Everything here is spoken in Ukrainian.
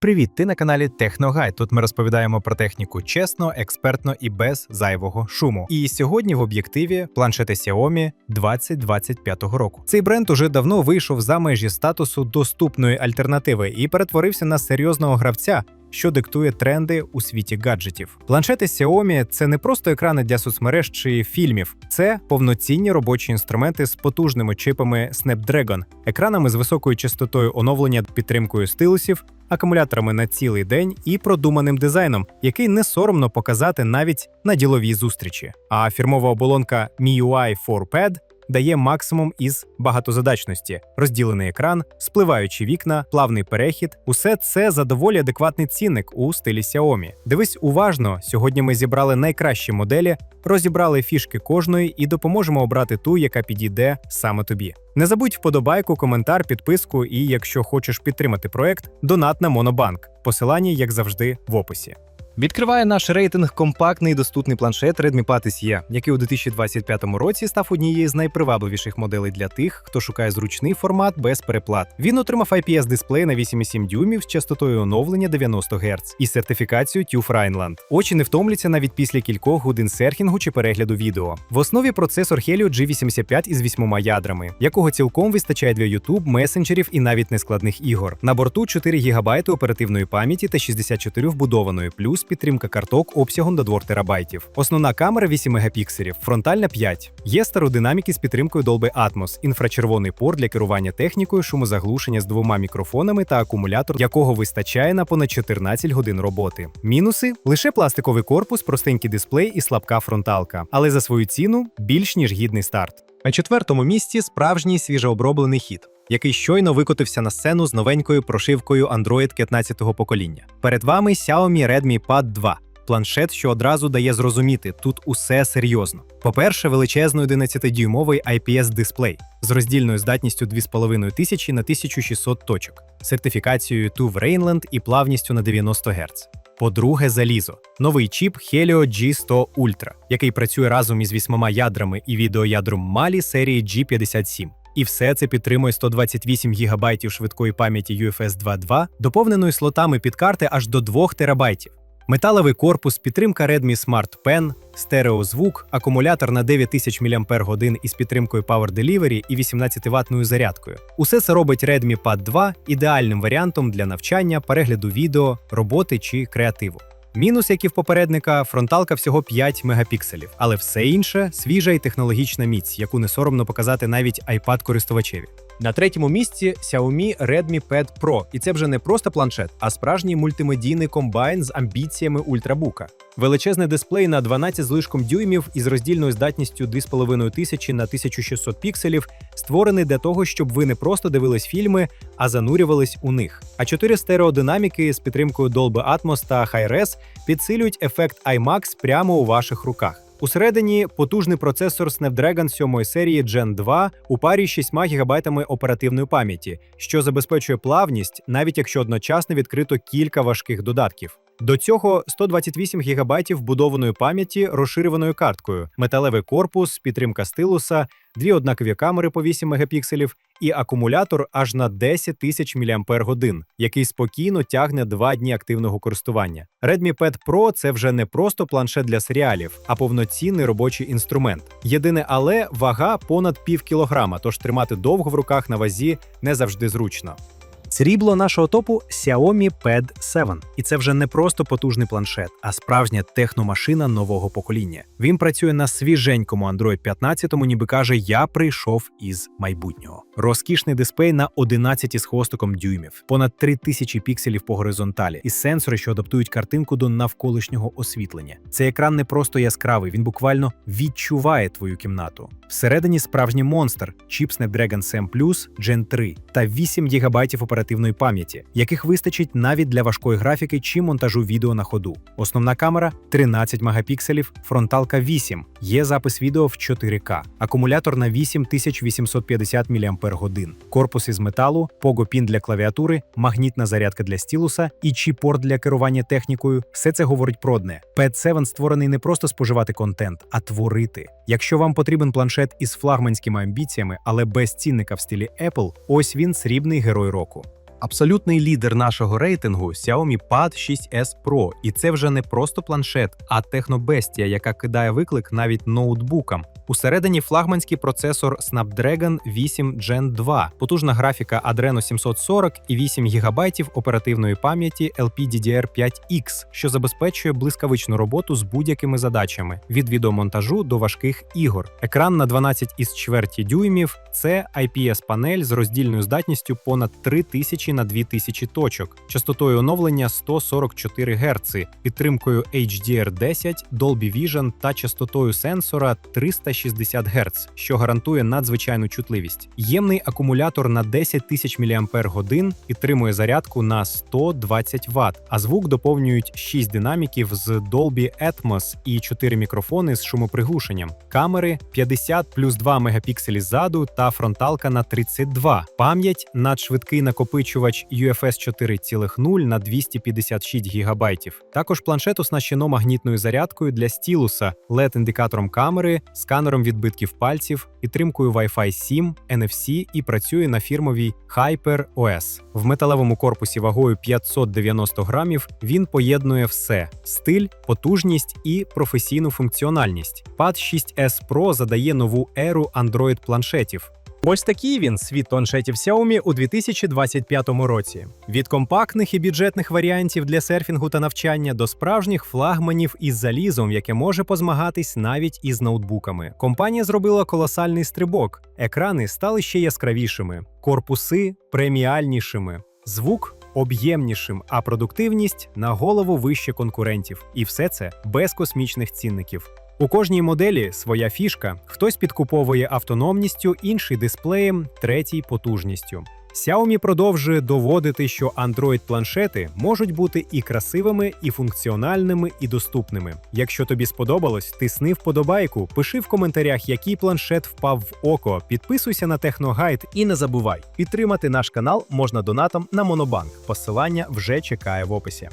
Привіт, ти на каналі Техногай. Тут ми розповідаємо про техніку чесно, експертно і без зайвого шуму. І сьогодні в об'єктиві планшети Xiaomi 2025 року. Цей бренд уже давно вийшов за межі статусу доступної альтернативи і перетворився на серйозного гравця. Що диктує тренди у світі гаджетів. Планшети Xiaomi – це не просто екрани для соцмереж чи фільмів, це повноцінні робочі інструменти з потужними чипами Snapdragon, екранами з високою частотою оновлення, підтримкою стилусів, акумуляторами на цілий день і продуманим дизайном, який не соромно показати навіть на діловій зустрічі. А фірмова оболонка MIUI 4Pad дає максимум із багатозадачності: розділений екран, спливаючі вікна, плавний перехід усе це за доволі адекватний цінник у стилі Xiaomi. Дивись уважно, сьогодні ми зібрали найкращі моделі, розібрали фішки кожної і допоможемо обрати ту, яка підійде саме тобі. Не забудь вподобайку, коментар, підписку і, якщо хочеш підтримати проект, донат на Монобанк. Посилання, як завжди, в описі. Відкриває наш рейтинг компактний і доступний планшет Redmi Patis E, який у 2025 році став однією з найпривабливіших моделей для тих, хто шукає зручний формат без переплат. Він отримав IPS дисплей на 8,7 дюймів з частотою оновлення 90 Гц і сертифікацію TÜV Rheinland. Очі не втомляться навіть після кількох годин серфінгу чи перегляду відео. В основі процесор Helio G85 із вісьмома ядрами, якого цілком вистачає для YouTube, месенджерів і навіть нескладних ігор. На борту 4 ГБ оперативної пам'яті та 64 вбудованої, плюс підтримка карток обсягом до 2 терабайтів. Основна камера 8 мегапікселів, фронтальна 5. Є стародинаміки з підтримкою Dolby Atmos, інфрачервоний порт для керування технікою, шумозаглушення з двома мікрофонами та акумулятор, якого вистачає на понад 14 годин роботи. Мінуси лише пластиковий корпус, простенький дисплей і слабка фронталка, але за свою ціну більш ніж гідний старт. На четвертому місці справжній свіжооброблений хід. Який щойно викотився на сцену з новенькою прошивкою Android 15-го покоління. Перед вами Xiaomi Redmi Pad 2, планшет, що одразу дає зрозуміти, тут усе серйозно. По-перше, величезний 11-дюймовий IPS дисплей з роздільною здатністю 2500 на 1600 точок, сертифікацією TÜV Rheinland і плавністю на 90 Гц. По-друге, залізо. Новий чіп Helio G100 Ultra, який працює разом із вісьмома ядрами і відеоядром Mali серії G57. І все це підтримує 128 ГБ швидкої пам'яті UFS 2.2, доповненої слотами під карти аж до 2 ТБ. Металевий корпус, підтримка Redmi Smart Pen, стереозвук, акумулятор на 9000 мАч із підтримкою Power Delivery і 18 ватною зарядкою. Усе це робить Redmi Pad 2 ідеальним варіантом для навчання, перегляду відео, роботи чи креативу. Мінус, як і в попередника, фронталка всього 5 мегапікселів, але все інше свіжа і технологічна міць, яку не соромно показати навіть iPad користувачеві. На третьому місці Xiaomi Redmi Pad Pro, і це вже не просто планшет, а справжній мультимедійний комбайн з амбіціями ультрабука. Величезний дисплей на 12 з лишком дюймів із роздільною здатністю 2500 на 1600 пікселів, створений для того, щоб ви не просто дивились фільми, а занурювались у них. А чотири стереодинаміки з підтримкою Dolby Atmos та Hi-Res підсилюють ефект IMAX прямо у ваших руках. Усередині потужний процесор Snapdragon 7 серії Gen 2 у парі з 6 ГБ оперативної пам'яті, що забезпечує плавність, навіть якщо одночасно відкрито кілька важких додатків. До цього 128 ГБ вбудованої пам'яті розширюваною карткою, металевий корпус, підтримка стилуса, дві однакові камери по 8 мегапікселів і акумулятор аж на 10 тисяч мАч, який спокійно тягне два дні активного користування. Redmi Pad Pro – це вже не просто планшет для серіалів, а повноцінний робочий інструмент. Єдине, але вага понад пів кілограма, тож тримати довго в руках на вазі не завжди зручно. Срібло нашого топу Xiaomi Pad 7. І це вже не просто потужний планшет, а справжня техномашина нового покоління. Він працює на свіженькому Android 15, ніби каже: Я прийшов із майбутнього. Розкішний дисплей на 11 з хвостиком дюймів, понад 3000 пікселів по горизонталі, і сенсори, що адаптують картинку до навколишнього освітлення. Цей екран не просто яскравий, він буквально відчуває твою кімнату. Всередині справжній монстр, чіп Snapdragon 7 Plus Gen 3 та 8 ГБ оперативної пам'яті, яких вистачить навіть для важкої графіки чи монтажу відео на ходу. Основна камера 13 мегапікселів, фронталка 8, є запис відео в 4К, акумулятор на 8850 мАч, корпус із металу, погопін для клавіатури, магнітна зарядка для стілуса і чіп-порт для керування технікою. Все це говорить про одне. Pad 7 створений не просто споживати контент, а творити. Якщо вам потрібен планшет із флагманськими амбіціями, але без цінника в стилі Apple, ось він срібний герой року. Абсолютний лідер нашого рейтингу Xiaomi Pad 6s Pro, і це вже не просто планшет, а технобестія, яка кидає виклик навіть ноутбукам. Усередині флагманський процесор Snapdragon 8 Gen 2, потужна графіка Adreno 740 і 8 ГБ оперативної пам'яті LPDDR5X, що забезпечує блискавичну роботу з будь-якими задачами від відеомонтажу до важких ігор. Екран на 12,4 дюймів це IPS-панель з роздільною здатністю понад 3000 на 2000 точок, частотою оновлення 144 Гц, підтримкою HDR10, Dolby Vision та частотою сенсора 360 Гц, що гарантує надзвичайну чутливість. Ємний акумулятор на 10 тисяч мАч підтримує зарядку на 120 Вт, а звук доповнюють 6 динаміків з Dolby Atmos і 4 мікрофони з шумоприглушенням. Камери 50 плюс 2 мегапікселі ззаду та фронталка на 32. Пам'ять надшвидкий накопичувач UFS 4.0 на 256 ГБ. Також планшет оснащено магнітною зарядкою для стілуса, LED-індикатором камери, сканером відбитків пальців, підтримкою Wi-Fi 7, NFC і працює на фірмовій Hyper OS. В металевому корпусі вагою 590 грамів він поєднує все: стиль, потужність і професійну функціональність. Pad 6s Pro задає нову еру Android планшетів. Ось такий він світ планшетів Xiaomi у 2025 році. Від компактних і бюджетних варіантів для серфінгу та навчання до справжніх флагманів із залізом, яке може позмагатись навіть із ноутбуками. Компанія зробила колосальний стрибок. Екрани стали ще яскравішими, корпуси преміальнішими, звук об'ємнішим, а продуктивність на голову вище конкурентів. І все це без космічних цінників. У кожній моделі своя фішка: хтось підкуповує автономністю, інший дисплеєм, третій потужністю. Xiaomi продовжує доводити, що Android-планшети можуть бути і красивими, і функціональними, і доступними. Якщо тобі сподобалось, тисни вподобайку, пиши в коментарях, який планшет впав в око, підписуйся на Техногайд і не забувай, підтримати наш канал можна донатом на Монобанк. Посилання вже чекає в описі.